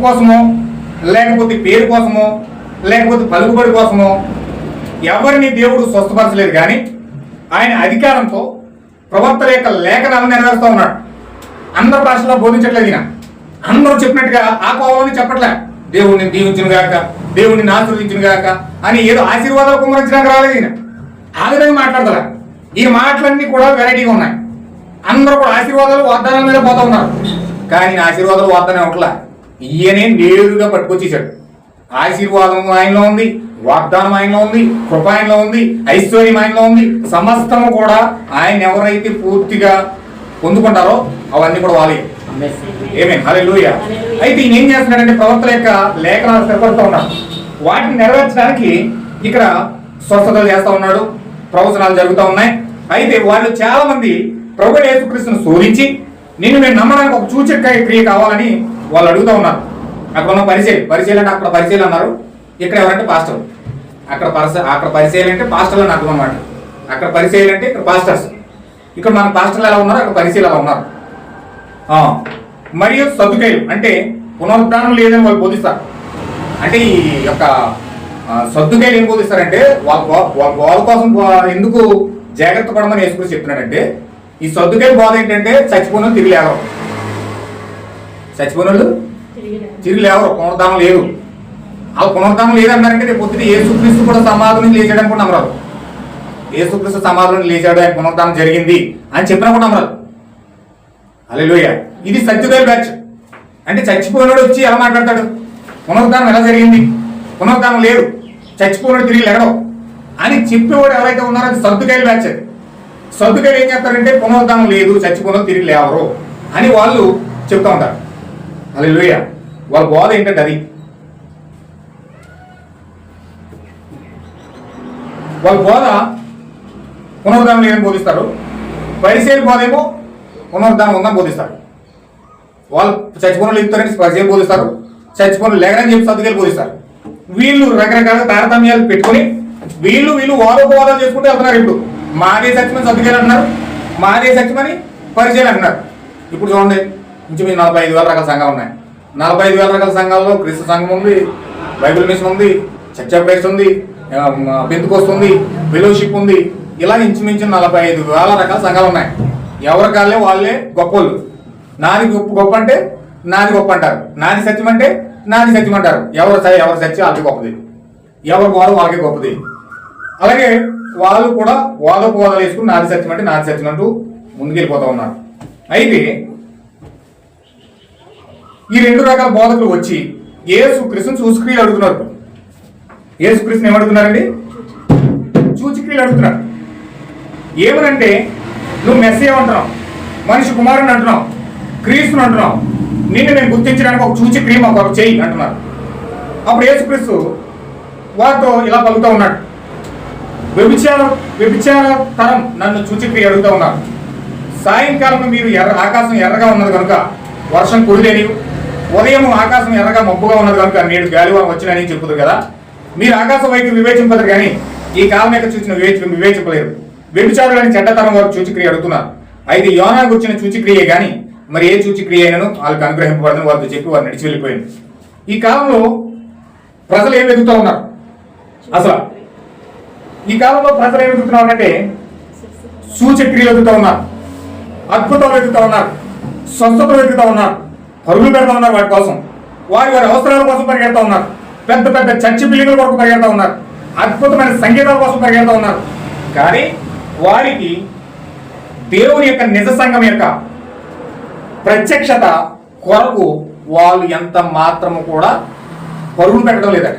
కోసమో లేకపోతే పేరు కోసమో లేకపోతే పలుకుబడి కోసమో ఎవరిని దేవుడు స్వస్థపరచలేదు కానీ ఆయన అధికారంతో ప్రవక్తల యొక్క లేఖనాలను నెరవేరుస్తూ ఉన్నాడు. అందరి భాషలో బోధించట్లేదు ఈయన. అందరూ చెప్పినట్టుగా ఆ కోవాలని చెప్పట్లే. దేవుడిని దీవించును గాక దేవుడిని ఆశీర్వదించును గాక అని ఏదో ఆశీర్వాదాలు కుమరించడానికి రాలేదు ఈయన. ఆ విధంగా మాట్లాడతారా. ఈ మాటలన్నీ కూడా వెరైటీగా ఉన్నాయి. అందరూ కూడా ఆశీర్వాదాలు వాగ్దానాల మీద పోతా ఉన్నారు. కానీ ఆశీర్వాదాలు వాగ్దానం ఒకట్లా ఈయనే నేరుగా పట్టుకొచ్చేసాడు ఆశీర్వాదం ఆయనలో ఉంది వాగ్దానం ఆయనలో ఉంది కృప ఆయనలో ఉంది ఐశ్వర్యం ఆయనలో ఉంది. సమస్తము కూడా ఆయన ఎవరైతే పూర్తిగా పొందుకుంటారో అవన్నీ కూడా వాళ్ళే. ఏమే హలే అయితే ఈయన ఏం చేస్తున్నాడంటే ప్రవర్తన యొక్క లేఖనాలు స్థిరపడుతూ ఉన్నాడు. వాటిని నెరవేర్చడానికి ఇక్కడ స్వస్థతలు చేస్తా ఉన్నాడు ప్రవచనాలు జరుగుతూ ఉన్నాయి. అయితే వాళ్ళు చాలా మంది ప్రభుడు యేసుక్రీస్తును శోధించి నిన్ను నేను నమ్మడానికి ఒక సూచక క్రియ కావాలని వాళ్ళు అడుగుతూ ఉన్నారు. అక్కడ ఉన్న పరిచయం పరిచయం అంటే అక్కడ పరిచయం అన్నారు. ఇక్కడ ఎవరంటే పాస్టర్. అక్కడ పరిస అక్కడ పరిచయాలు అంటే పాస్టర్లు అని అర్థం అనమాట అక్కడ పరిచయాలు అంటే ఇక్కడ పాస్టర్స్. ఇక్కడ మన పాస్టర్లు ఎలా ఉన్నారు? అక్కడ పరిచయాలు ఎలా ఉన్నారు? మరియు సర్దుకాయలు అంటే పునరుద్ధానం లేదని వాళ్ళు బోధిస్తారు. అంటే ఈ యొక్క సర్దుకాయలు ఏం బోధిస్తారంటే వాళ్ళ వాళ్ళ గోల కోసం ఎందుకు జాగ్రత్త పడమని వేసుకుని చెప్తున్నాడంటే ఈ సర్దుకాయల బోధ ఏంటంటే చచ్చిపోయిన తిరిగి లేవరు. చచ్చిపోయిన వాళ్ళు తిరిగి లేవరు పునరుద్ధానం లేదు. ఆ పునరుద్ధానం లేదన్నారంటే రేపు పొద్దున యేసుక్రీస్తు కూడా సమాధి నుంచి లేచాడని కూడా నమ్మరారు యేసుక్రీస్తు సమాధులను లేచాడు ఆయన పునరుద్ధానం జరిగింది అని చెప్పినా కూడా నమ్మరారు అలెలుయ ఇది సత్యుదయ బ్యాచ్. అంటే చచ్చిపోయినాడు వచ్చి ఎలా మాట్లాడతాడు? పునరుద్ధానం ఎలా జరిగింది? పునరుద్ధానం లేదు. చచ్చిపోయినాడు తిరిగి లేడవు. అని చెప్పేవాడు ఎవరైతే ఉన్నారో అది సర్దుకాయలు బ్యాచ్ అది. సర్దుకాయలు ఏం చేస్తారంటే పునరుద్ధానం లేదు చచ్చిపోయిన తిరిగి లేవరు అని వాళ్ళు చెప్తూ ఉంటారు. అలెలుయ వాళ్ళ బోధ ఏంటంటే అది? వాళ్ళ బోధ పునరుద్ధానం లేదని బోధిస్తారు. పరిసేలు బోధ ఏమో పునరుద్ధానం ఉందని బోధిస్తారు. వాళ్ళు చచ్చిపోయిన లేపుతారని పరిచయం బోధిస్తారు. చచ్చిపోయిన లేకనని చెప్పి సర్దుకెళ్ళి బోధిస్తారు. వీళ్ళు రకరకాల తారతమ్యాలు పెట్టుకొని వీళ్ళు వీళ్ళు వాదోపవాదాలు చేసుకుంటూ వెళ్తున్నారు ఇప్పుడు. మాదే సత్యమని సర్దుకెళ్ళి అంటున్నారు. మాదే సత్యమని పరిచయం అంటున్నారు. ఇప్పుడు చూడండి. ఇంచుమించు నలభై ఐదు వేల రకాల సంఘాలు ఉన్నాయి. నలభై ఐదు వేల రకాల సంఘాల్లో క్రీస్తు సంఘం ఉంది బైబిల్ మిషన్ ఉంది చర్చ్ ప్రైస్ ఉంది పెంతుకొస్తుంది ఫెలోషిప్ ఉంది. ఇలా ఇంచుమించు నలభై ఐదు వేల రకాల సంఘాలు ఉన్నాయి. ఎవరి కాళ్ళే వాళ్ళే గొప్పోళ్ళు. నాది గొప్ప గొప్ప అంటే నాది గొప్ప అంటారు. నాది సత్యం అంటే నాది సత్యం అంటారు. ఎవరు స- ఎవరు సత్యం వాళ్ళకి గొప్పది. ఎవరు వారు వాళ్ళకి గొప్పది. అలాగే వాళ్ళు కూడా వాదోపవాదాలు వేసుకుని నాది సత్యం అంటే నాది సత్యం అంటూ ముందుకెళ్ళిపోతూ ఉన్నారు. అయితే ఈ రెండు రకాల బోధకులు వచ్చి ఏసు కృష్ణ చూసుక్రియలు అడుగుతున్నారు. ఏసు కృష్ణ ఏమడుగుతున్నారండి? చూచిక్రియలు అడుగుతున్నారు. ఏమనంటే నువ్వు మెస్సే అంటున్నావు. మనిషి కుమారుని అంటున్నావు. క్రీస్తుని అంటున్నావు. నిన్ను నేను గుర్తించడానికి ఒక చూచి క్రియ మాకు ఒక చేయి అంటున్నారు. అప్పుడు యేసుక్రీస్తు వారితో ఇలా పలుకుతూ ఉన్నాడు. వ్యభిచార వ్యభిచార తరం నన్ను చూచిక్రియ అడుగుతూ ఉన్నారు. సాయంకాలం మీరు ఎర్ర ఆకాశం ఎర్రగా ఉన్నది కనుక వర్షం కురిలేని ఉదయం ఆకాశం ఎర్రగా మబ్బుగా ఉన్నది కనుక నేడు గాలివాన వచ్చినని చెప్పుదు కదా. మీరు ఆకాశం వైపు వివేచింపదు కానీ ఈ కాలం యొక్క చూసిన వివేచ వివేచింపలేరు. వ్యభిచారులని చెడ్డతరం వారు సూచిక్రియ అడుగుతున్నారు. అయితే యోనా గుర్చిన సూచిక్రియే కానీ మరి ఏ సూచిక్రియ అయినను వాళ్ళకి అనుగ్రహింపబడదని వారితో చెప్పి వారు నడిచి వెళ్ళిపోయింది. ఈ కాలంలో ప్రజలు ఏం వెతుకుతూ ఉన్నారు? అసలు ఈ కాలంలో ప్రజలు ఏం ఎదుగుతున్నారు అంటే సూచక్రియలు వెతుకుతూ ఉన్నారు. అద్భుతాలు ఎదుగుతూ ఉన్నారు. స్వస్థతలు ఎదుగుతూ ఉన్నారు. పరుగులు పెడతా ఉన్నారు వాటి కోసం. వారి వారి అవసరాల కోసం పరిగెడతా ఉన్నారు. పెద్ద పెద్ద చర్చి బిల్డింగ్ల కొరకు పరిగెడతా ఉన్నారు. అద్భుతమైన సంగీతాల కోసం పరిగెడతా ఉన్నారు. కానీ వారికి దేవుని యొక్క నిజ సంఘం యొక్క ప్రత్యక్షత కొరకు వాళ్ళు ఎంత మాత్రము కూడా పరుగులు పెట్టడం లేదట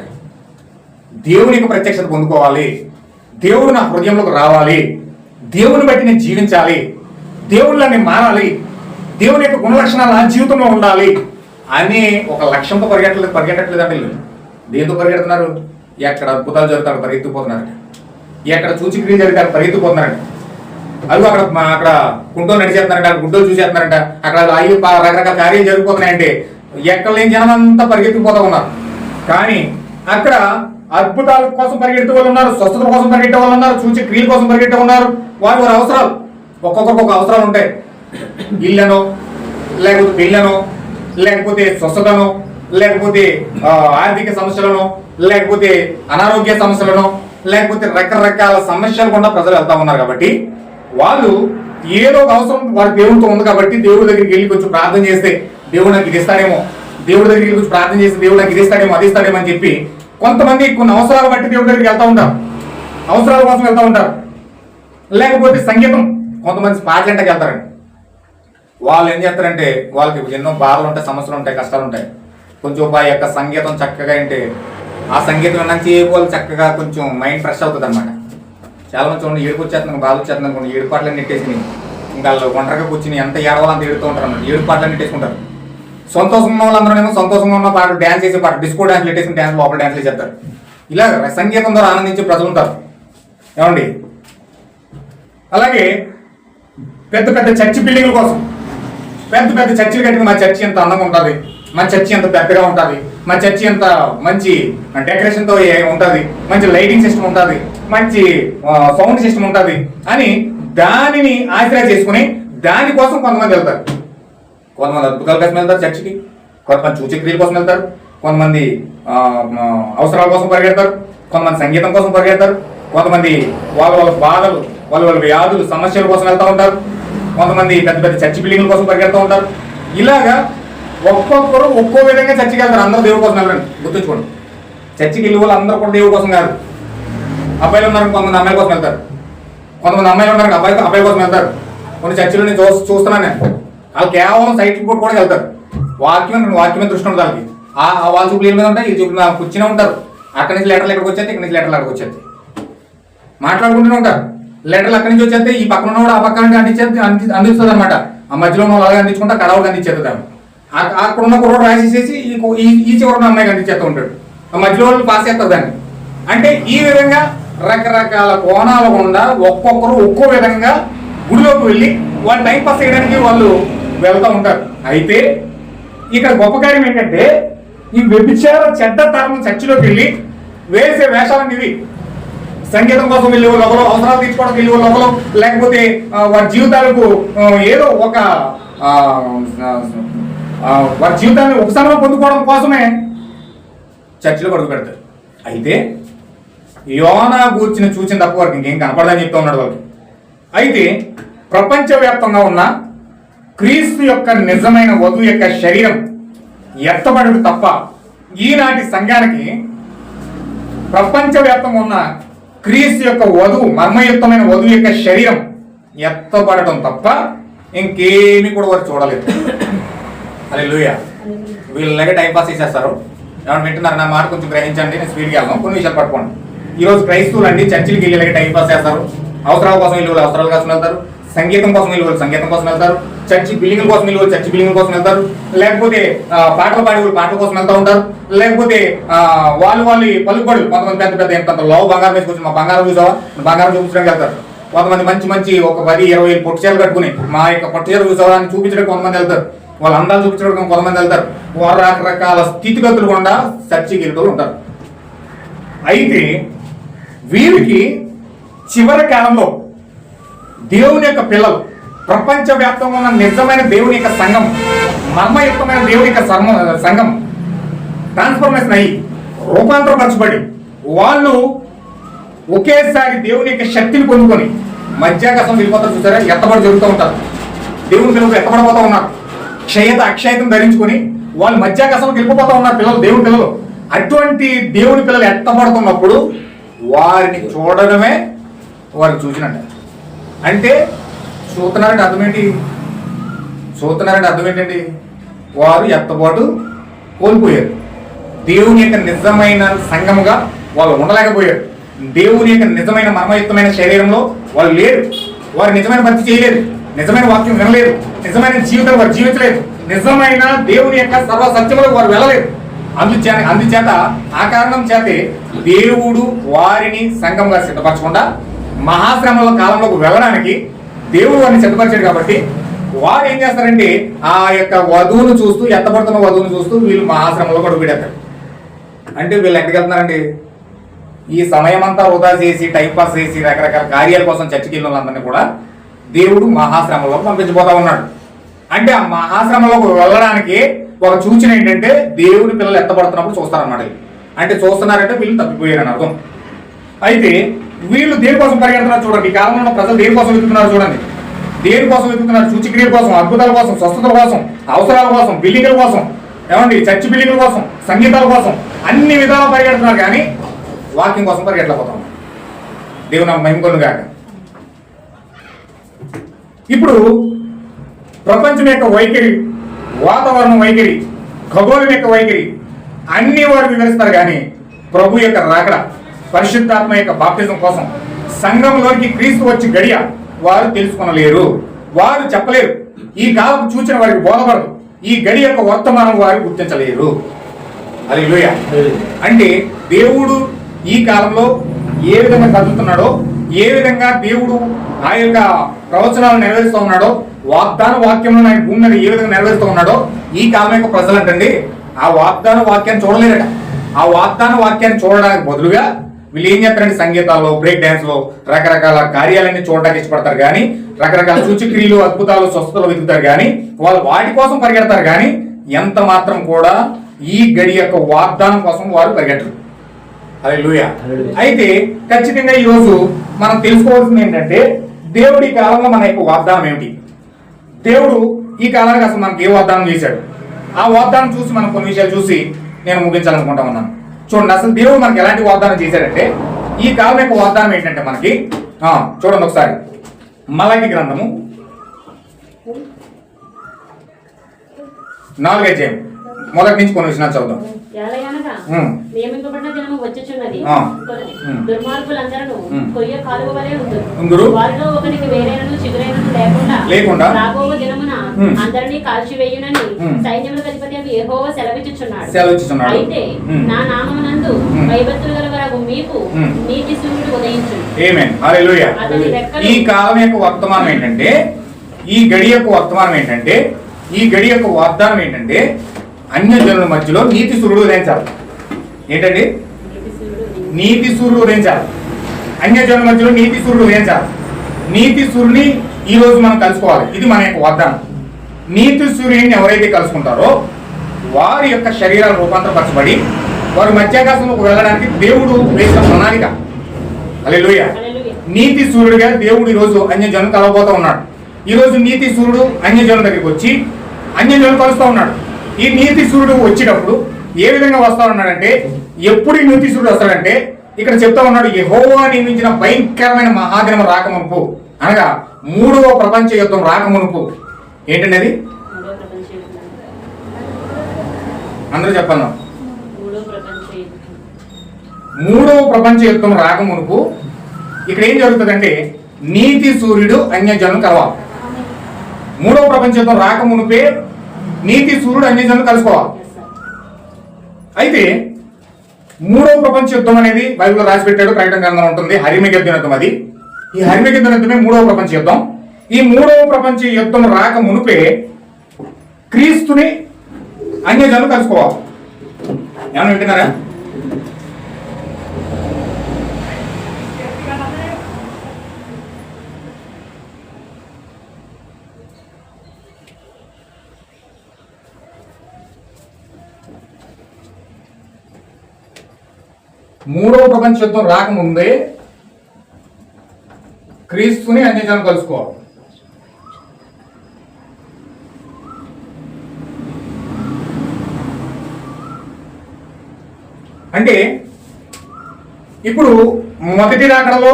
దేవుని యొక్క ప్రత్యక్షత పొందుకోవాలి. దేవుడు నా హృదయంలోకి రావాలి. దేవుని బట్టి నేను జీవించాలి. దేవుళ్ళని మారాలి. దేవుని యొక్క గుణలక్షణాలు నా జీవితంలో ఉండాలి అని ఒక లక్ష్యంతో పరిగెట్టలేదు పరిగెట్టట్లేదంటే వీళ్ళు దేంతో పరిగెడుతున్నారు? ఎక్కడ అద్భుతాలు జరుగుతాడు పరిగెత్తిపోతున్నారట ఎక్కడ సూచిక్రియ జరుగుతారు పరిగెత్తిపోతున్నారట. అది అక్కడ అక్కడ గుంటో నడిచేస్తున్నారంట అక్కడ గుంటో చూసేస్తున్నారంట. అక్కడ ఐదు రకరకాల కార్యాలు జరిగిపోతున్నాయంటే ఎక్కడ లేని జనం అంతా పరిగెత్తిపోతా ఉన్నారు. కానీ అక్కడ అద్భుతాల కోసం పరిగెత్తే వాళ్ళు ఉన్నారు స్వస్థత కోసం పరిగెట్టే వాళ్ళు ఉన్నారు చూచి క్రియల కోసం పరిగెట్టే ఉన్నారు. వారి వారి అవసరాలు. ఒక్కొక్కరికి ఒక అవసరాలు ఉంటాయి. ఇళ్ళనో లేకపోతే పిల్లనో లేకపోతే స్వస్థతనో లేకపోతే ఆర్థిక సమస్యలను లేకపోతే అనారోగ్య సమస్యలను లేకపోతే రకరకాల సమస్యలు కూడా ప్రజలు వెళ్తా ఉన్నారు కాబట్టి వాళ్ళు ఏదో ఒక అవసరం వారి దేవుడితో ఉంది కాబట్టి దేవుడి దగ్గరికి వెళ్ళి కొంచెం ప్రార్థన చేస్తే దేవుడు నాకు ఇది ఇస్తాడేమో దేవుడి దగ్గరికి వెళ్ళి కొంచెం ప్రార్థన చేస్తే దేవుడు నాకు ఇది ఇస్తాడేమో అది ఇస్తాడేమో అని చెప్పి కొంతమంది కొన్ని అవసరాలు బట్టి దేవుడి దగ్గరికి వెళ్తూ ఉంటారు. అవసరాల కోసం వెళ్తూ ఉంటారు. లేకపోతే సంగీతం కొంతమంది పాటలంటకి వెళ్తారండి. వాళ్ళు ఏం చేస్తారంటే వాళ్ళకి ఎన్నో బాధలు ఉంటాయి సమస్యలు ఉంటాయి కష్టాలు ఉంటాయి. కొంచెం ఆ యొక్క సంగీతం చక్కగా అంటే ఆ సంగీతం విన్నంచి వాళ్ళు చక్కగా కొంచెం మైండ్ ఫ్రెష్ అవుతుంది అనమాట చాలా మంది చూడండి ఏడుపు వచ్చేస్తుంది బాధ వచ్చేస్తుంది అనుకోండి ఏడు పాటలు నెట్టేసి ఇంకా వాళ్ళు ఒంటరిగా కూర్చుని ఎంత ఏడవాలో అంత ఏడుతూ ఉంటారు అన్నమాట. ఏడు పాటలు నెట్టేసుకుంటారు. సంతోషంగా ఉన్న వాళ్ళందరూ సంతోషంగా ఉన్న పాటలు డ్యాన్స్ చేసే పాట డిస్కో డ్యాన్స్ పెట్టేసి డ్యాన్స్ లోపల డ్యాన్స్ చేస్తారు. ఇలా సంగీతం ద్వారా ఆనందించే ప్రజలు ఉంటారు. ఏమండి? అలాగే పెద్ద పెద్ద చర్చి బిల్డింగ్ల కోసం పెద్ద పెద్ద చర్చిలు కట్టిన మా చర్చి ఎంత అందంగా ఉంటుంది. మా చర్చి ఎంత పెద్దగా ఉంటుంది. మా చర్చి ఎంత మంచి డెకరేషన్తో ఏ- ఉంటుంది. మంచి లైటింగ్ సిస్టమ్ ఉంటుంది. మంచి సౌండ్ సిస్టమ్ ఉంటుంది అని దానిని ఆశ్రయ చేసుకుని దానికోసం కొంతమంది వెళ్తారు. కొంతమంది అద్భుతాల కోసం వెళ్తారు చర్చికి. కొంతమంది చూచక్రియల కోసం వెళ్తారు. కొంతమంది అవసరాల కోసం పరిగెడతారు. కొంతమంది సంగీతం కోసం పరిగెడతారు. కొంతమంది వాళ్ళ వాళ్ళ బాధలు వాళ్ళ వాళ్ళ వ్యాధులు సమస్యల కోసం వెళ్తూ ఉంటారు. కొంతమంది పెద్ద పెద్ద చర్చి బిల్డింగ్ల కోసం పరిగెడుతూ ఉంటారు. ఇలాగా ఒక్కొక్కరు ఒక్కో విధంగా చర్చికి వెళ్తారు. అందరూ దేవుడి కోసం వెళ్ళండి. గుర్తుంచుకోండి. చర్చికి వెళ్ళే వాళ్ళు అందరూ కూడా దేవుడి కోసం కాదు. అబ్బాయిలు ఉన్నారు కొంతమంది అమ్మాయిల కోసం వెళ్తారు. కొంతమంది అమ్మాయిలు ఉన్నారు అబ్బాయి అబ్బాయి కోసం వెళ్తారు. కొన్ని చర్చిలో నేను చూ చూస్తున్నాను నేను. వాళ్ళు కేవలం సైట్ కూడా కూడా వెళ్తారు. వాక్యం వాక్యమే దృష్టి ఉంటుంది వాళ్ళకి. ఆ వాళ్ళ చూపులు ఏమి మీద ఉంటాయి ఈ చూపులు కూర్చునే ఉంటారు. అక్కడి నుంచి లెటర్లు ఎక్కడికి వచ్చేది ఇక్కడి నుంచి లెటర్లు అక్కడికి వచ్చేది మాట్లాడుకుంటూనే ఉంటారు. లెటర్లు అక్కడి నుంచి వచ్చేస్తే ఈ పక్కన ఉన్నవాడు ఆ పక్కన నుండి అందించేది అంది అందిస్తుంది అనమాట ఆ మధ్యలో ఉన్న అలాగే అందించుకుంటా కడవలు అందించేది ఆమె. అక్కడ ఉన్న కుర్రోడు రాసేసేసి ఈ ఈ ఈ చివరి ఉన్న అమ్మాయికి అందించేస్తూ ఉంటాడు. ఆ మధ్యలో వాళ్ళు పాస్ చేస్తారు దాన్ని. అంటే ఈ విధంగా రకరకాల కోణాల గుండా ఒక్కొక్కరు ఒక్కో విధంగా గుడిలోకి వెళ్ళి వాళ్ళు టైం పాస్ చేయడానికి వాళ్ళు వెళ్తూ ఉంటారు. అయితే ఇక్కడ గొప్ప కార్యం ఏంటంటే ఈ వ్యభిచార చెడ్డ తరం చర్చిలోకి వెళ్ళి వేసే వేషాలను ఇవి సంకేతం కోసం వెళ్ళే లోపల అవసరాలు తీర్చుకోవడం వెళ్ళే లోపల లేకపోతే వారి జీవితాలకు ఏదో ఒక వారి జీవితాన్ని ఉపశమనం పొందుకోవడం కోసమే చర్చిలో అడుగు పెడతారు. అయితే యోనా గూర్చిన చూసిన తప్ప వారికి ఇంకేం కనపడదని చెప్తూ ఉన్నాడు వాళ్ళకి. అయితే ప్రపంచవ్యాప్తంగా ఉన్న క్రీస్తు యొక్క నిజమైన వధువు యొక్క శరీరం ఎత్తబడదు తప్ప ఈనాటి సంఘానికి ప్రపంచవ్యాప్తంగా ఉన్న క్రీస్తు యొక్క వధువు మర్మయుక్తమైన వధువు యొక్క శరీరం ఎత్తబడటం తప్ప ఇంకేమీ కూడా వారు చూడలేదు. అరే లూయ వీళ్ళలాగే టైం పాస్ చేసేస్తారు. ఏమన్నా వింటున్నారు? నా మాట కొంచెం గ్రహించండి నేను స్పీడ్కి వెళ్దాం. కొన్ని విషయాలు పట్టుకోండి. ఈ రోజు క్రైస్తవులు అండి చర్చిలకి వెళ్ళి ఇలాగే టైం పాస్ చేస్తారు. అవసరాల కోసం వాళ్ళు అవసరాల కోసం వెళ్తారు. సంగీతం కోసం వెళ్ళి సంగీతం కోసం వెళ్తారు. చర్చి బిల్డింగ్ కోసం వెళ్ళి చర్చి బిల్డింగ్ కోసం వెళ్తారు. లేకపోతే పాటలు పాడే వాళ్ళు పాటల కోసం వెళ్తూ ఉంటారు. లేకపోతే వాళ్ళు వాళ్ళు పలుకుబడులు. కొంతమంది పెద్ద పెద్ద ఎంత లవ్ బంగారం వేసుకొచ్చి మా బంగారం చూసావా? బంగారం చూపించడానికి వెళ్తారు. కొంతమంది మంచి మంచి ఒక పది ఇరవై వేలు పొట్టు చీరలు కట్టుకుని మా యొక్క పట్టు చీర చూసావా? అని చూపించడానికి కొంతమంది వెళ్తారు. వాళ్ళ అందాలు చూపించడానికి కొంతమంది వెళ్తారు. వారు రకరకాల స్థితిగతులు కూడా చర్చికి వెళ్తూ ఉంటారు. అయితే వీరికి చివరి కాలంలో దేవుని యొక్క పిల్లలు ప్రపంచవ్యాప్తంగా ఉన్న నిజమైన దేవుని యొక్క సంఘం మర్మయుక్తమైన దేవుని యొక్క సంఘం ట్రాన్స్ఫర్మేషన్ అయ్యి రూపాంతరపరచబడి వాళ్ళు ఒకేసారి దేవుని యొక్క శక్తిని పొందుకొని మధ్యాకాశం వెళ్ళిపోతారు చూసారా? ఎత్తబడి జరుగుతూ ఉంటారు. దేవుని పిల్లలు ఎత్తబడిపోతూ ఉన్నారు. క్షయత అక్షయతం ధరించుకొని వాళ్ళు మధ్యాకాశంలోకి వెళ్ళిపోతూ ఉన్నారు పిల్లలు దేవుని పిల్లలు. అటువంటి దేవుని పిల్లలు ఎత్తబడుతున్నప్పుడు వారిని చూడడమే వారిని చూసినట్టు. అంటే చూస్తున్నారంటే అర్థమేంటి? చూస్తున్నారంటే అర్థం ఏంటండి వారు ఎత్తబాటు కోల్పోయారు. దేవుని యొక్క నిజమైన సంఘముగా వాళ్ళు ఉండలేకపోయారు. దేవుని యొక్క నిజమైన మర్మయుక్తమైన శరీరంలో వాళ్ళు లేరు. వారు నిజమైన భక్తి చేయలేరు నిజమైన వాక్యం వినలేదు. నిజమైన జీవితం వారు జీవించలేదు. నిజమైన దేవుని యొక్క సర్వ సత్యములకు వారు వెళ్ళలేదు. అందుచే అందుచేత ఆ కారణం చేతే దేవుడు వారిని సంఘంగా సిద్ధపరచకుండా మహాశ్రమల కాలంలోకి వెళ్ళడానికి దేవుడు వారిని సిద్ధపరిచాడు కాబట్టి వారు ఏం చేస్తారంటే ఆ యొక్క వధువును చూస్తూ ఎత్తపడుతున్న వధువును చూస్తూ వీళ్ళు మహాశ్రమంలో అడుగు అంటే వీళ్ళు ఎక్కడికి వెళ్తున్నారండి? ఈ సమయం అంతా వృధా చేసి టైంపాస్ చేసి రకరకాల కార్యాల కోసం చర్చికి వెళ్ళిన వాళ్ళందరినీ కూడా దేవుడు మహాశ్రమంలో పంపించబోతా ఉన్నాడు. అంటే ఆ మహాశ్రమంలోకి వెళ్ళడానికి ఒక సూచన ఏంటంటే దేవుని పిల్లలు ఎత్తబడుతున్నప్పుడు చూస్తారన్నమాట అంటే చూస్తున్నారంటే వీళ్ళు తప్పిపోయారని అర్థం. అయితే వీళ్ళు దేనికోసం పరిగెడుతున్నారు చూడండి? ఈ కాలంలో ఉన్న ప్రజలు దేనికోసం వెతుకుతున్నారు చూడండి? దేనికోసం వెతుకుతున్నారు? సూచిక్రియ కోసం అద్భుతాల కోసం స్వస్థతల కోసం అవసరాల కోసం బిల్డింగ్ల కోసం ఏమండి? చర్చి బిల్డింగ్ల కోసం సంగీతాల కోసం అన్ని విధాలు పరిగెడుతున్నారు కానీ వాక్యం కోసం పరిగెట్టలేకపోతాం దేవుని నాకు మహిమకొను ఇప్పుడు ప్రపంచం యొక్క వైఖరి వాతావరణం వైఖరి ఖగోళం యొక్క వైఖరి అన్ని వారు వివరిస్తారు కానీ ప్రభు యొక్క రాకడ పరిశుద్ధాత్మ యొక్క బాప్తిజం కోసం సంఘంలోనికి క్రీస్తు వచ్చి గడియ వారు తెలుసుకొనలేరు. వారు చెప్పలేరు. ఈ కాలం చూచిన వారికి బోధపడదు. ఈ గడి యొక్క వర్తమానం వారు గుర్తించలేరు. అది అంటే దేవుడు ఈ కాలంలో ఏ విధంగా కదులుతున్నాడో ఏ విధంగా దేవుడు ఆ యొక్క ప్రవచనాలు నెరవేరుస్తూ ఉన్నాడో వాగ్దాన వాక్యంలో ఆయన భూమి మీద ఏ విధంగా నెరవేరుస్తూ ఉన్నాడో ఈ కాలం యొక్క ప్రజలు అంటండి ఆ వాగ్దాన వాక్యాన్ని చూడలేరట. ఆ వాగ్దాన వాక్యాన్ని చూడడానికి బదులుగా వీళ్ళు ఏం చేస్తారంటే సంగీతాల్లో బ్రేక్ డాన్స్లో రకరకాల కార్యాలన్నీ చూడడానికి ఇష్టపడతారు కానీ రకరకాల సూచక్రియలు అద్భుతాలు స్వస్థతలు వెతుకుతారు కానీ వాళ్ళు వాటి కోసం పరిగెడతారు కానీ ఎంత మాత్రం కూడా ఈ గడి యొక్క వాగ్దానం కోసం వారు పరిగెట్టరు. హల్లెలూయా. అయితే ఖచ్చితంగా ఈ రోజు మనం తెలుసుకోవాల్సింది ఏంటంటే దేవుడి కాలంలో మన యొక్క వాగ్దానం ఏమిటి? దేవుడు ఈ కాలానికి అసలు మనకి ఏ వాగ్దానం చేశాడు? ఆ వాగ్దానం చూసి మనం కొన్ని విషయాలు చూసి నేను ముగించాలనుకుంటా ఉన్నాను. చూడండి అసలు దేవుడు మనకి ఎలాంటి వాగ్దానం చేశాడంటే ఈ కాలం యొక్క వాగ్దానం ఏంటంటే మనకి చూడండి ఒకసారి. మలకి గ్రంథము నాలుగే చేయం మొదటి నుంచి కొన్ని విషయాలు చదువుదాం. నియమింపబడిన దినము వచ్చుచున్నది. దుర్మార్గులందరూ ఉమ్. కొయ్య కాలువ వలె ఉందరు ఉందురు. వారిలో ఒకరికి వేరేనను చిగురైనను లేకుండా లేకుండా. రాబో దినమున ఉమ్. అందరినీ కాల్చివేయునని ఉమ్. సైన్యముల అధిపతి యెహోవా సెలవిచ్చుచున్నాడు సెలవిచ్చుచున్నాడు. అయితే. నా నామమునందు మీకు. నీతి సూర్యుడు ఉదయించు హల్లెలూయా ఈ కాలం యొక్క వర్తమానం ఏంటంటే ఈ గడి యొక్క వర్తమానం ఏంటంటే ఈ గడి యొక్క వాగ్దానం ఏంటంటే అన్య జనుల మధ్యలో నీతి సూర్యుడు ఉదయించాలి. ఏంటండి? నీతి సూర్యుడు ఉదయించాలి. అన్య జనుల మధ్యలో నీతి సూర్యుడు ఉదయించాలి. నీతి సూర్యుని ఈ రోజు మనం కలుసుకోవాలి. ఇది మన యొక్క వాగ్దానం. నీతి సూర్యుని ఎవరైతే కలుసుకుంటారో వారి యొక్క శరీరాలు రూపాంతరపరచబడి వారు మధ్యాకాశంలోకి వెళ్ళడానికి దేవుడు వేసిన ప్రణాళిక. హల్లెలూయా. నీతి సూర్యుడిగా దేవుడు ఈ రోజు అన్యజనం కలవబోతా ఉన్నాడు. ఈ రోజు నీతి సూర్యుడు అన్యజనం దగ్గరికి వచ్చి అన్యజనం కలుస్తూ ఉన్నాడు. ఈ నీతి సూర్యుడు వచ్చేటప్పుడు ఏ విధంగా వస్తా ఉన్నాడంటే ఎప్పుడు ఈ నీతి సూర్యుడు వస్తాడంటే ఇక్కడ చెప్తా ఉన్నాడు యెహోవా నియమించిన భయంకరమైన మహాదినం రాకమునుపు. అనగా మూడవ ప్రపంచ యుద్ధం రాకమునుపు. ఏంటండి అది. అందరూ చెప్పాను మూడో ప్రపంచ యుద్ధం. మూడవ ప్రపంచ యుద్ధం రాకమునుపు ఇక్కడ ఏం జరుగుతుందంటే నీతి సూర్యుడు అన్యజనం కలవాలి మూడవ ప్రపంచ యుద్ధం రాకమునుపే నీతి సూర్యుడు అన్యజనం కలుసుకోవాలి. అయితే మూడవ ప్రపంచ యుద్ధం అనేది బైబిల్లో రాసి పెట్టాడు ప్రకటన గ్రంథం ఉంటుంది హరిమిగద్ద యుద్ధం అది. ఈ హరిమిగద్ద యుద్ధమే మూడవ ప్రపంచ యుద్ధం. ఈ మూడవ ప్రపంచ యుద్ధం రాక మునుపే క్రీస్తుని అన్యజనులు కలుసుకోవాలి. ఏమన్నా వింటున్నారా? మూడవ ప్రపంచ యుద్ధం రాకముందే క్రీస్తుని అన్ని జనం కలుసుకోవాలి. అంటే ఇప్పుడు మొదటి రాకడలో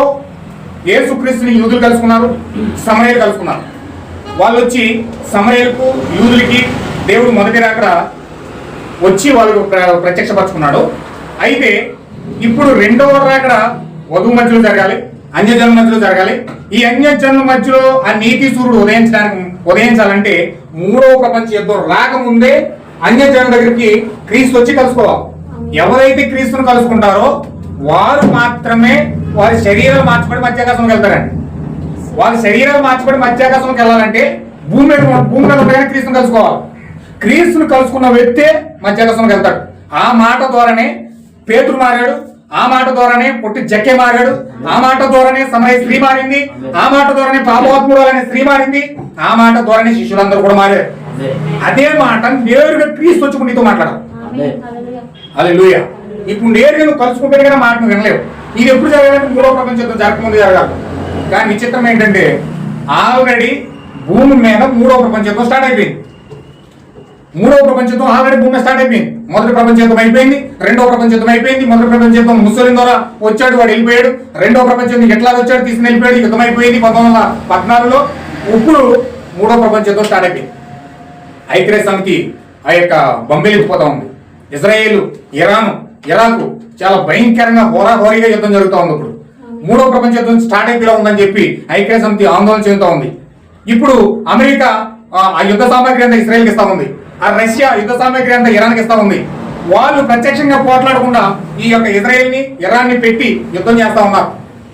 ఏసుక్రీస్తుని యూదులు కలుసుకున్నారు సమరయ్యలు కలుసుకున్నారు. వాళ్ళు వచ్చి సమరయ్యలకు యూదులకి దేవుడు మొదటి రాకడ వచ్చి వాళ్ళు ప్రత్యక్షపరచుకున్నాడు. అయితే ఇప్పుడు రెండవ రాకడ వధువు మధ్యలో జరగాలి అన్యజనుల మధ్యలో జరగాలి. ఈ అన్యజనుల మధ్యలో ఆ నీతి సూర్యుడు ఉదయించడానికి ఉదయించాలంటే మూడవ ప్రపంచ యుద్ధం రాకముందే అన్యజనుల దగ్గరికి క్రీస్తు వచ్చి కలుసుకోవాలి. ఎవరైతే క్రీస్తును కలుసుకుంటారో వారు మాత్రమే వారి శరీరాలు మార్చబడి మధ్యాకాశంకి వెళ్తారండి. వారి శరీరాలు మార్చబడి మధ్యాకాశంకి వెళ్ళాలంటే భూమి మీద భూమి మీద ఉండగానే క్రీస్తుని కలుసుకోవాలి. క్రీస్తుని కలుసుకున్న వ్యక్తే మధ్యాకాశంకి వెళ్తాడు. ఆ మాట ద్వారానే పేతురు మారాడు. ఆ మాట ద్వారానే పుట్టి జక్కే మారాడు. ఆ మాట ద్వారానే సమయ స్త్రీ మారింది. ఆ మాట ద్వారానే పాపవాత్ముడు అనే స్త్రీ మారింది. ఆ మాట ద్వారానే శిష్యులందరూ కూడా మారారు. అదే మాట నేరుగా క్రీస్తు వచ్చుకుని నీతో మాట్లాడాలి. అదే లూయ ఇప్పుడు నేరుగా నువ్వు కలుసుకుంటే కదా మాట నువ్వు వినలేవు. ఇది ఎప్పుడు జరగాలంటే మూడో ప్రపంచంతో జరగకముందు జరగాలి. కానీ విచిత్రం ఏంటంటే ఆల్రెడీ భూమి మీద మూడో ప్రపంచంతో స్టార్ట్ అయిపోయింది. మూడవ ప్రపంచ యుద్ధం ఆల్రెడీ భూమి స్టార్ట్ అయిపోయింది. మొదటి ప్రపంచ యుద్ధం అయిపోయింది రెండవ ప్రపంచ యుద్ధం అయిపోయింది మొదటి ప్రపంచ యుద్ధం ముస్సోలిన్ ద్వారా వచ్చాడు వాడు వెళ్ళిపోయాడు. రెండవ ప్రపంచ యుద్ధం ఎట్లా వచ్చాడు తీసుకుని వెళ్ళిపోయాడు యుద్ధం అయిపోయింది పంతొమ్మిది వందల పద్నాలుగులో. ఇప్పుడు మూడవ ప్రపంచ యుద్ధం స్టార్ట్ అయిపోయింది. ఐక్యరాజ్య సమితి ఆ యొక్క బొంబేలిపోతా ఉంది. ఇజ్రాయేల్ ఇరాన్ ఇరాక్ చాలా భయంకరంగా హోరాహోరీగా యుద్ధం జరుగుతూ ఉంది ఇప్పుడు. మూడో ప్రపంచ యుద్ధం స్టార్ట్ అయిపోయిలా ఉందని చెప్పి ఐక్యరాజ్య సమితి ఆందోళన చెందుతూ ఉంది. ఇప్పుడు అమెరికా ఆ, ఆ యుద్ధ సామాగ్రి అంతా ఇస్రాయల్కి ఇస్తా ఉంది. ఆ రష్యా యుద్ధ సామగ్రి అంతా ఇరాన్కి ఇస్తా ఉంది. వాళ్ళు ప్రత్యక్షంగా పోట్లాడకుండా ఈ యొక్క ఇజ్రాయెల్ని ఇరాన్ని పెట్టి యుద్ధం చేస్తా ఉన్నారు.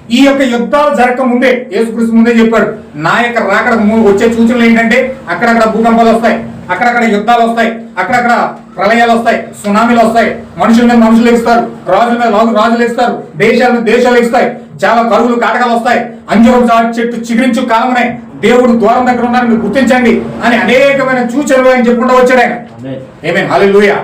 ఈ యొక్క యుద్ధాలు జరగక ముందే యేసుక్రీస్తు ముందే చెప్పాడు నా యొక్క రాకడ వచ్చే సూచనలు ఏంటంటే అక్కడక్కడ భూకంపాలు వస్తాయి అక్కడక్కడ యుద్ధాలు వస్తాయి అక్కడక్కడ ప్రళయాలు వస్తాయి సునామీలు వస్తాయి మనుషుల మీద మనుషులు ఇస్తారు రాజుల మీద రాజు రాజులు ఇస్తారు దేశాల మీద దేశాలు ఇస్తాయి చాలా కరువులు కాటకాలు వస్తాయి అంజరం చెట్టు చిగురించు కాలమనే దేవుడు ద్వారం దగ్గర ఉన్నారని మీరు గుర్తించండి అని అనేకమైన సూచనలు ఆయన చెప్పుకుంటూ వచ్చాడు ఆయన. ఏమేన్ హల్లెలూయా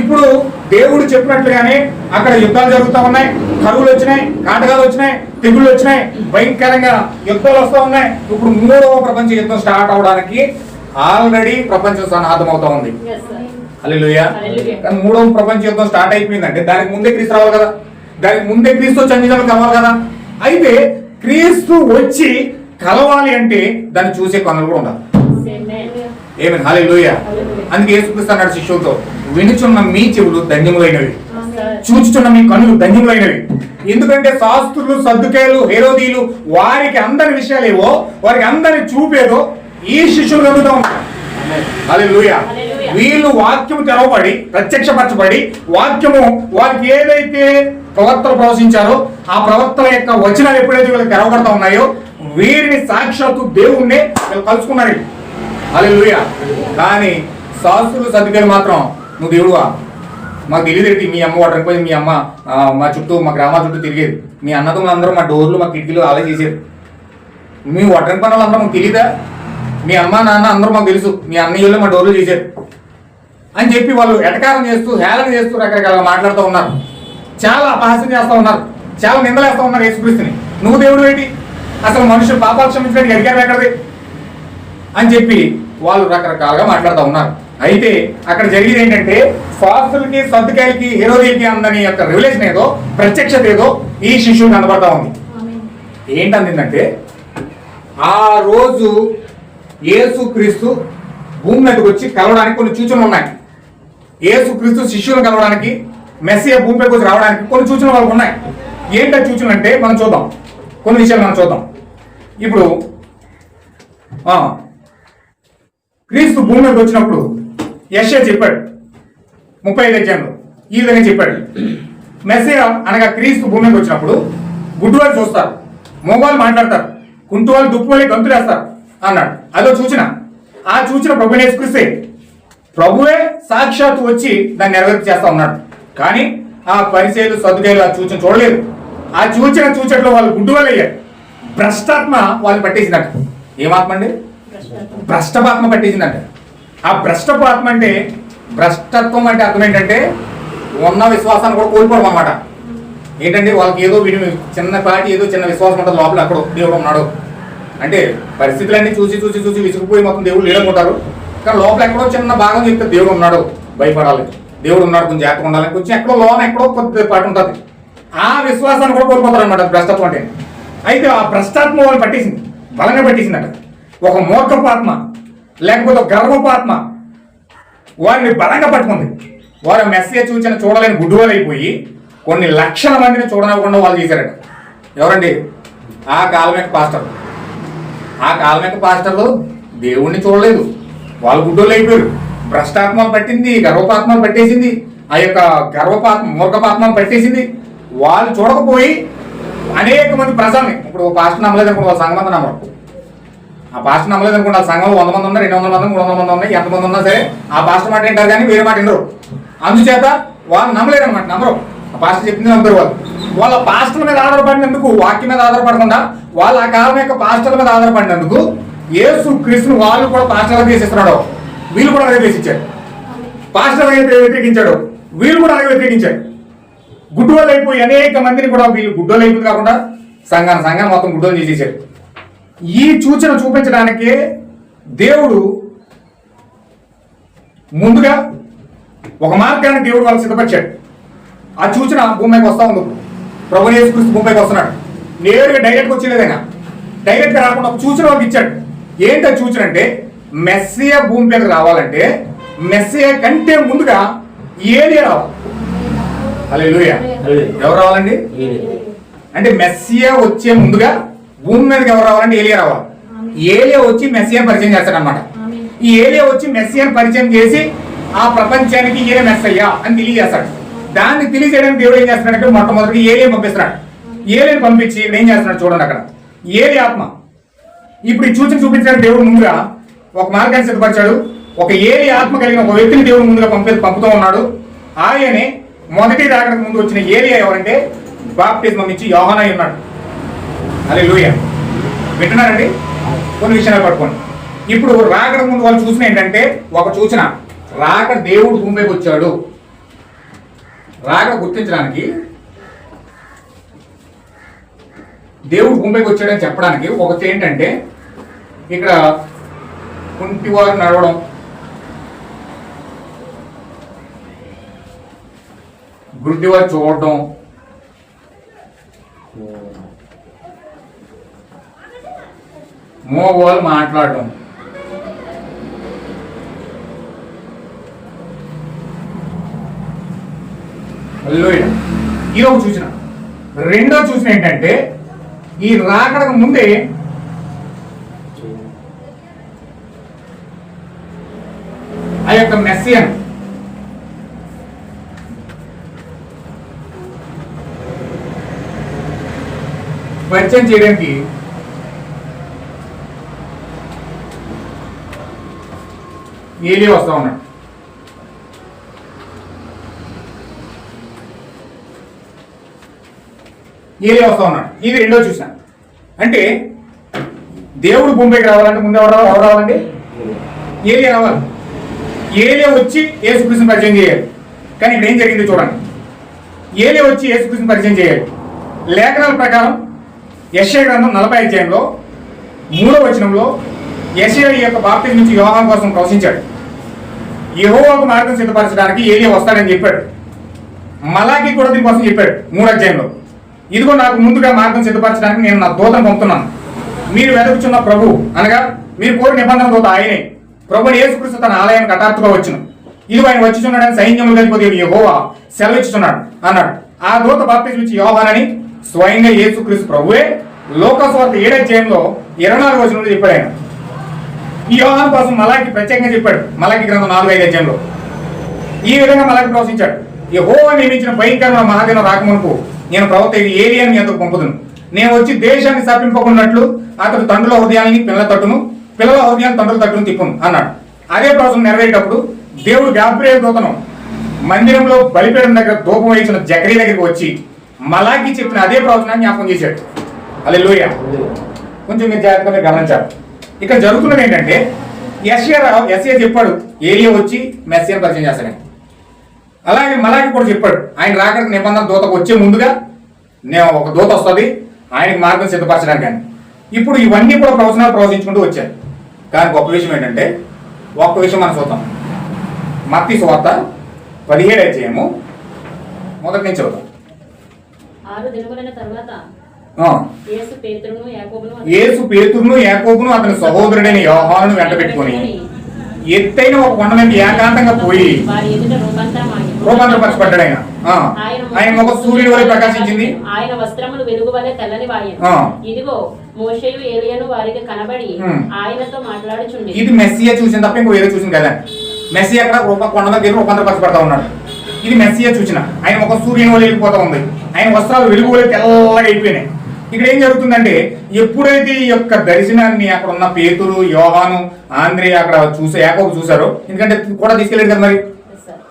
ఇప్పుడు దేవుడు చెప్పినట్లుగానే అక్కడ యుద్ధాలు జరుగుతూ ఉన్నాయి. కరువులు వచ్చినాయి కాటకాలు వచ్చినాయి తెగుళ్ళు వచ్చినాయి. భయంకరంగా యుద్ధాలు వస్తూ ఉన్నాయి. ఇప్పుడు మూడవ ప్రపంచ యుద్ధం స్టార్ట్ అవడానికి ఆల్రెడీ ప్రపంచం సన్నాహం అవుతా ఉంది. కానీ మూడవ ప్రపంచ యుద్ధం స్టార్ట్ అయిపోయిందంటే దానికి ముందే క్రీస్తు రావాలి కదా. దానికి ముందే క్రీస్తు వచ్చి అన్ని జనాలు కలవాలి కదా. అయితే క్రీస్తు వచ్చి కలవాలి అంటే దాన్ని చూసే కన్నులు కూడా ఉండాలి. ఏమైనా హాలే అందుకే యేసుక్రీస్తు అన్నాడు శిష్యులతో వినుచున్న మీ చెవులు ధన్యములైనవి. చూచుచున్న మీ కన్నులు ధన్యములైనవి. ఎందుకంటే శాస్త్రులు సర్దుకేలు హేరోదీలు వారికి అందరి విషయాలేవో వారికి అందరి చూపేదో ఈ శిష్యులు కలుగుతూ ఉంటారు హల్లెలూయా హల్లెలూయా. వీళ్ళు వాక్యము తెరవబడి ప్రత్యక్షపరచబడి వాక్యము వారికి ఏదైతే ప్రవక్తలు ప్రవశించారో ఆ ప్రవక్తల యొక్క వచనాలు ఎప్పుడైతే వీళ్ళకి తెరవబడతా ఉన్నాయో వీరిని సాక్షాత్తు దేవుణ్ణి వీళ్ళు కలుసుకున్నారు. హల్లెలూయా. కానీ శాస్త్రులు సర్దుకేలు మాత్రం నువ్వు దేవుడువా? మాకు తెలియదు మీ అమ్మ వాటర్ పోయి మీ అమ్మ మా చుట్టూ మా గ్రామా చుట్టూ తిరిగేది. మీ అన్నతో అందరూ మా డోర్లు మా కిటికీలు అలా చేసేది. మీ వడ్రం పనులు అందరూ మాకు తెలియదా మీ అమ్మ నాన్న అందరూ మాకు తెలుసు. మీ అన్నయ్యలు మా డోర్లు చేశారు అని చెప్పి వాళ్ళు ఎటకారం చేస్తూ హేళన చేస్తూ రకరకాల మాట్లాడుతూ ఉన్నారు. చాలా అపహాస్యం చేస్తూ ఉన్నారు. చాలా నిందలేస్తూ ఉన్నారు యేసుక్రీస్తుని. నువ్వు దేవుడు ఏంటి అసలు మనుషులు పాపాలు క్షమించడానికి అడిగారు ఎక్కడది? అని చెప్పి వాళ్ళు రకరకాలుగా మాట్లాడుతూ ఉన్నారు. అయితే అక్కడ జరిగేది ఏంటంటే శాస్త్రులకి సర్దుకాయలకి హీరోదీకి అందని యొక్క రివలేషన్ ఏదో ప్రత్యక్షత ఏదో ఈ శిష్యుడు కనబడతా ఉంది. ఏంటంటే ఆ రోజు యేసుక్రీస్తు భూమి మీదకి వచ్చి కలవడానికి కొన్ని సూచనలు ఉన్నాయి. యేసుక్రీస్తు శిష్యులను కలవడానికి మెస్సియ భూమి మీదకి వచ్చి రావడానికి కొన్ని సూచనలు వాళ్ళకు ఉన్నాయి. ఏంటో సూచనలు అంటే మనం చూద్దాం. కొన్ని విషయాలు మనం చూద్దాం. ఇప్పుడు క్రీస్తు భూమి మీదకి వచ్చినప్పుడు యశ్య చెప్పాడు ముప్పై ఐదు అధ్యాయంలో ఈ విధంగా చెప్పాడు. మెస్సియ అనగా క్రీస్తు భూమి మీదకి వచ్చినప్పుడు గుడ్డువాళ్ళు చూస్తారు మోగాలు మాట్లాడతారు కుంటువాళ్ళు దుప్పువాలి గంతులేస్తారు అన్నాడు. అదో సూచన. ఆ సూచన ప్రభు నేర్చుకుస్తే ప్రభువే సాక్షాత్తు వచ్చి దాన్ని నెరవేర్పు చేస్తా ఉన్నాడు. కానీ ఆ పరిచయలు సదుగాయలు ఆ సూచన చూడలేదు. ఆ సూచన చూచట్లో వాళ్ళు గుడ్డువాళ్ళు అయ్యారు. భ్రష్టాత్మ వాళ్ళు పట్టేసిందట. ఏమాత్మ అండి భ్రష్టపాత్మ పట్టేసిందంట. ఆ భ్రష్టపాత్మ అంటే భ్రష్టత్వం అంటే అర్థం ఏంటంటే ఉన్న విశ్వాసాన్ని కూడా కోల్పోవడం అన్నమాట. ఏంటంటే వాళ్ళకి ఏదో వీడి చిన్నపాటి ఏదో చిన్న విశ్వాసం ఉంటుంది లోపల అక్కడ దేవుడు ఉన్నాడు. అంటే పరిస్థితులన్నీ చూసి చూసి చూసి విసిగిపోయి మొత్తం దేవుడు లేదనుకుంటారు కానీ లోపల ఎక్కడో చిన్న భాగం చెప్తే దేవుడు ఉన్నాడు భయపడాలి. దేవుడు ఉన్నాడు కొంచెం జాగ్రత్తగా ఉండాలి. కొంచెం ఎక్కడో లోన ఎక్కడో కొద్ది పాటు ఉంటుంది. ఆ విశ్వాసాన్ని కూడా కోల్పోతారు అనమాట భ్రష్టత్వం అంటే. అయితే ఆ భ్రష్టాత్మ వాళ్ళు పట్టేసింది. బలంగా పట్టేసిందట. ఒక మూర్ఖపాత్మ లేకపోతే ఒక గర్వపాత్మ వారిని బలంగా పట్టుకుంది. వారు మెస్సేజ్ సూచన చూడలేని గుడ్డువాలు అయిపోయి కొన్ని లక్షల మందిని చూడనివ్వకుండా వాళ్ళు చేశారట. ఎవరండి? ఆ కాలమేక పాస్టర్. ఆ కాలమేక పాస్టర్లు దేవుణ్ణి చూడలేదు. వాళ్ళు గుడ్డోళ్ళు అయిపోయారు. భ్రష్టాత్మలు పట్టింది గర్వపాత్మలు పట్టేసింది. ఆ యొక్క గర్వపాత్మ మూర్ఖపాత్మలు పట్టేసింది. వాళ్ళు చూడకపోయి అనేక మంది ప్రజల్ని ఇప్పుడు పాస్టర్ నమ్మలేదు అనుకుంటే వాళ్ళ సంఘం అంతా నమ్మరు. ఆ పాస్టర్ నమ్మలేదు అనుకుంటే ఆ సంఘంలో వంద మంది ఉన్నారు రెండు వందల మంది మూడు వందల మంది ఉన్నాయి ఎంతమంది ఉన్నా సరే ఆ పాస్టర్ మాట వింటారు కానీ వేరే మాట వినరు. అందుచేత వాళ్ళు నమ్మలేరు అనమాట నమ్మరు. ఆ పాస్టర్ చెప్పింది నమ్మరు వాళ్ళు. వాళ్ళ పాస్టర్ మీద ఆధారపడినందుకు వాక్యం మీద ఆధారపడకుండా వాళ్ళ ఆ కాలం యొక్క పాస్టర్ల మీద ఆధారపడినందుకు యేసు క్రీస్తుని వాళ్ళు కూడా పాస్టర్లకు చేసిస్తున్నాడు. వీళ్ళు కూడా అలాగే చేసిచ్చారు పాస్టర్ అయితే వ్యతిరేకించాడు వీళ్ళు కూడా అలాగే వ్యతిరేకించారు గుడ్డోలు అయిపోయి అనేక మందిని కూడా వీళ్ళు గుడ్డోలు అయిపోయింది కాకుండా సంఘాన్ని సంఘాన్ని మొత్తం గుడ్డోలు చేసేసారు. ఈ సూచన చూపించడానికి దేవుడు ముందుగా ఒక మార్గాన్ని దేవుడు వాళ్ళు సిద్ధపరిచాడు. ఆ సూచన భూమికి వస్తా ఉంది ప్రభు యేసుక్రీస్తు భూమికి వస్తున్నాడు. నేరుగా డైరెక్ట్గా వచ్చేలేదైనా డైరెక్ట్గా రాకుండా ఒక సూచన వాళ్ళకి ఇచ్చాడు. ఏంటి ఆ సూచన అంటే మెస్సియా భూమి మీద రావాలంటే మెస్సియా కంటే ముందుగా ఏలియా రావాలి. ఎవరు రావాలండి? అంటే మెస్సియా వచ్చే ముందుగా భూమి మీదకి ఎవరు రావాలంటే ఏలియా రావాలి. ఏలియా వచ్చి మెస్సియా పరిచయం చేస్తాడనమాట ఈ ఏలియా వచ్చి మెస్సియాని పరిచయం చేసి ఆ ప్రపంచానికి ఈయన మెస్సయ్యా అని తెలియజేస్తాడు. దాన్ని తెలియజేయడానికి దేవుడు ఏం చేస్తున్నాడంటే మొట్టమొదటి ఏలియా పంపిస్తున్నాడు. ఏలియని పంపించి ఇక్కడ ఏం చేస్తున్నాడు చూడండి అక్కడ. ఏలి ఆత్మ. ఇప్పుడు ఈ సూచన చూపించడానికి దేవుడు ముందుగా ఒక మార్గాన్ని సిద్ధపరిచాడు. ఒక ఏలి ఆత్మ కలిగిన ఒక వ్యక్తిని దేవుడు ముందుగా పంపి పంపుతూ ఉన్నాడు. ఆయనే మొదటి రాకడానికి ముందు వచ్చిన ఏలియా ఎవరంటే బాప్టిజం ఇచ్చి యోహనై ఉన్నాడు. అదే లూయ వింటున్నారండి? కొన్ని విషయాలు పట్టుకోండి. ఇప్పుడు రాకడ ముందు వాళ్ళు చూసిన ఏంటంటే ఒక సూచన. రాక దేవుడు భూమికి వచ్చాడు. రాక గుర్తించడానికి దేవుడు భూమికి వచ్చాడని చెప్పడానికి ఒకటి ఏంటంటే ఇక్కడ కుంటివారు నడవడం గుడ్డివారు చూడడం. మోగోలు మాట్లాడడం. ఈ ఒక సూచన రెండో సూచన ఏంటంటే ఈ రాకడకు ముందే ఆ యొక్క మెస్సియన్ పరిచయం చేయడానికి ఏలి వస్తా ఉన్నాడు. ఏలి వస్తా ఉన్నాడు. ఇది రెండో చూశాను. అంటే దేవుడు భూమికి రావాలంటే ముందు ఎవరు రావాలి? ఎవరు రావాలండి? ఏలియా రావాలి. ఏలియా వచ్చి యేసుకృష్ణ పరిచయం చేయాలి. కానీ ఇక్కడ ఏం జరిగింది చూడండి. ఏలియా వచ్చి యేసుకృష్ణ పరిచయం చేయాలి. లేఖనాల ప్రకారం యశ్య గ్రంథం నలభై అధ్యాయంలో మూడో వచనంలో యశ్య ఈ యొక్క బాప్తి నుంచి యోహాన్ కోసం ప్రవశించాడు యహోవాకు మార్గం సిద్ధపరచడానికి ఏలియా వస్తాడని చెప్పాడు. మలాకి కూడా దీనికోసం చెప్పాడు మూడు అధ్యాయంలో. ఇదిగో నాకు ముందుగా మార్గం సిద్ధపరచడానికి నేను నా దూతను పంపుతున్నాను. మీరు వెతుకుచున్న ప్రభు అనగా మీరు కోరి నిబంధన దూత ఆయనే. ప్రభు యేసుకృష్ణ తన ఆలయం హఠాత్తుగా వచ్చిన. ఇది ఆయన వచ్చిచున్నాడని సైన్యములు కలిపి యహోవా సెలవిచ్చుతున్నాడు అన్నాడు. ఆ దూత బాప్తిజం ఇచ్చి యోహానని స్వయంగా యేసుక్రీస్తు ప్రభువే. లోకస్వార్థ ఏడధ్యాయంలో ఇరవై నాలుగు వచ్చిన చెప్పాడు ఆయన. ఈ యోహాను కోసం మలాకి ప్రత్యేకంగా చెప్పాడు. మలాకి గ్రంథం నాలుగు ఐదు అధ్యాయంలో. ఈ విధంగా మలాకి ప్రవశించాడు ఈ హోవా నియమించిన భయంకరమైన మహాదినం రాకమునుకు నేను ప్రవర్త ఇది ఏలియన్ ఎందుకు పంపుదును. నేను వచ్చి దేశాన్ని శాపింపకున్నట్లు అతడు తండ్రుల హృదయాన్ని పిల్లల తట్టును పిల్లల హృదయాన్ని తండ్రుల తట్టును తిప్పును అన్నాడు. అదే ప్రవచనం నెరవేరేటప్పుడు దేవుడు వ్యాప్రేయ దూతను మందిరంలో బలిపేడం దగ్గర ధూపం వేసిన జకరీ దగ్గరికి వచ్చి మలాకి చెప్పిన అదే ప్రవచనాన్ని జ్ఞాపకం చేశాడు. అలే కొంచెం మీరు జాగ్రత్తగా గమనించారు గమనించాలి. ఇక్కడ జరుగుతున్నది ఏంటంటే ఎస్ఏఆర్ రావు ఎస్ఏ చెప్పాడు ఏలియా వచ్చి మెస్సియన్ పరిచయం చేస్తాడని. అలాగే మలాకి కూడా చెప్పాడు ఆయన రాక నిబంధన దూతకు వచ్చే ముందుగా నేను ఒక దూత వస్తుంది ఆయనకి మార్గం సిద్ధపరచడానికి అని. ఇప్పుడు ఇవన్నీ కూడా ప్రవచనాలు ప్రవచించుకుంటూ వచ్చాయి కానీ గొప్ప విషయం ఏంటంటే ఒక్క విషయం మనం చూద్దాం. మత్తి సువార్త పదిహేడు అధ్యాయము మొదటి నుంచి చూద్దాం ఆరు దినములైన తర్వాత ఆ. యేసు పేతురును యాకోబును అతని సహోదరుడైన యోహానును వెంట పెట్టుకొని ఎత్తైన ఒక కొండ మీద ఏకాంతంగా పోయి. రూపాంతరపరచబడ్డాడు ఆయన. ఆయన ఒక సూర్యుని వలె ప్రకాశించింది ఆయన వస్త్రములు వెలుగు వలె తెల్లని వాయను ఆ. ఇదిగో మోషేయు ఏలియను వారికి కనబడి. ఆయనతో మాట్లాడుచుండి ఇది మెస్సియా చూసిన తప్ప ఇంకో ఏదో చూసింది కదా మెస్సియా అక్కడ రూప కొండ దగ్గర రూపాంతరపరచబడతా ఉన్నాడు ఇది మెస్సియా చూసిన ఆయన ఒక సూర్యుని వలె వెళ్ళిపోతా ఉంది ఆయన వస్త్రాలు వెలుగు తెల్లగా అయిపోయినాయి. ఇక్కడ ఏం జరుగుతుందంటే ఎప్పుడైతే ఈ యొక్క దర్శనాన్ని అక్కడ ఉన్న పేతురు యోహాను ఆంధ్రే అక్కడ చూసే యాకోబు చూసారో ఎందుకంటే కూడా తీసుకెళ్ళాడు కదా మరి?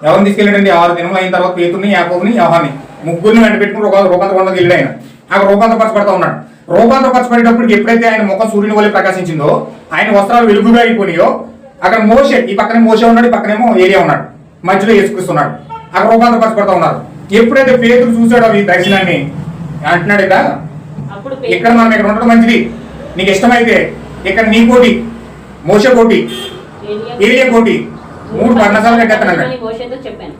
ఎవరిని తీసుకెళ్ళాడండి? ఆరు దినములు అయిన తర్వాత పేతుని యాకోబుని యోహాన్ని. ముగ్గురిని వెంట పెట్టుకుని రూపా రూపాంతర కొండకి వెళ్ళాడు ఆయన. అక్కడ రూపాంతరపరచబడతా ఉన్నాడు. రూపాంతరపరచబడేటప్పటికి ఎప్పుడైతే ఆయన ముఖం సూర్యుని వల్ల ప్రకాశించిందో ఆయన వస్త్రాలు వెలుగుగా అయిపోయినాయో అక్కడ మోసే ఈ పక్కనే మోసే ఉన్నాడు ఈ పక్కనేమో ఏరియా ఉన్నాడు. మధ్యలో వేసుకొస్తున్నాడు అక్కడ రూపాంతరపరచబడతా ఉన్నారు. ఎప్పుడైతే పేతులు చూసాడో ఈ దర్శనాన్ని? అంటున్నాడు అప్పుడు ఇక్కడ మనం ఇక్కడ ఉండడం మంచిది. నీకు ఇష్టమైతే ఇక్కడ నీ కోటి మోస కోటి ఏలియా కోటి. మూడు పర్ణశాల చెప్పాను.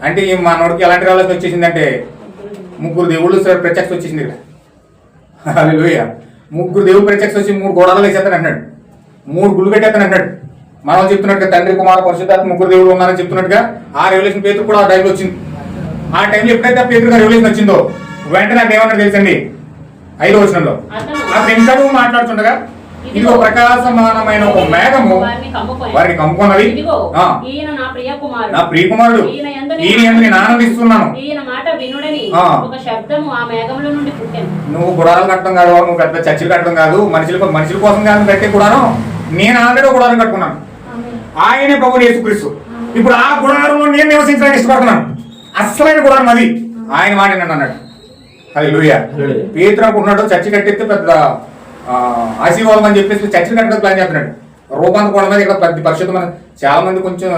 అంటే ఈ మనోడికి ఎలాంటి ఆలోచన వచ్చేసిందంటే ముగ్గురు దేవుళ్ళు సరే ప్రత్యక్ష వచ్చేసింది ఇక్కడ. హల్లెలూయా. ముగ్గురు దేవుడు ప్రత్యక్ష వచ్చి మూడు గోడలు వేసేస్తాను అన్నాడు మూడు గుళ్ళు కట్టేస్తాను అన్నాడు మనం చెప్తున్నట్టుగా తండ్రి కుమార పరిశుద్ధాత్మ ముగ్గురు దేవుడు ఉన్నారని చెప్తున్నట్టుగా ఆ రెవల్యూషన్ పేరు కూడా ఆ టైంలో వచ్చింది. ఆ టైంలో ఎప్పుడైతే ఆ పేరు రెవల్యూషన్ వచ్చిందో వెంటనే నాకు ఏమన్నా తెలుసండి ఐదో వచనంలో. అతను అతను ఇంకా నువ్వు మాట్లాడుతుండగా ఇదిగో ప్రకాశమానమైన ఒక మేఘము వారిని కమ్ముకొని వారిని కమ్ముకున్నది ఆ, నా ప్రియ కుమారుడు నా ప్రియకుమారుడు. ఈయన యందు నేను ఆనందిస్తున్నాను ఆ. ఆ నువ్వు గుడారాలు కట్టడం కాదు నువ్వు పెద్ద చర్చిలు కట్టడం కాదు మనుషుల మనుషుల కోసం కాదు కట్టే గుడారం. నేను ఆల్రెడీ గుడారం కట్టుకున్నాను. ఆయనే ప్రభు యేసుక్రీస్తు. ఇప్పుడు ఆ గుడారంలో నేను నివసించడానికి ఇష్టపడుతున్నాను. అసలైన గుడారం అది. ఆయన మాట నేను అన్నాడు. అది లూయ హల్లెలూయా. పేతురు అనుకున్నాడు చర్చి కట్టెత్తే పెద్ద ఆ, ఆశీర్వాదం అని చెప్పేసి చర్చిలు కట్టడానికి ప్లాన్ చేస్తున్నాడు. రూపాంతరం కూడా ఇక్కడ పెద్ద పరిశుద్ధమైన చాలా మంది కొంచెం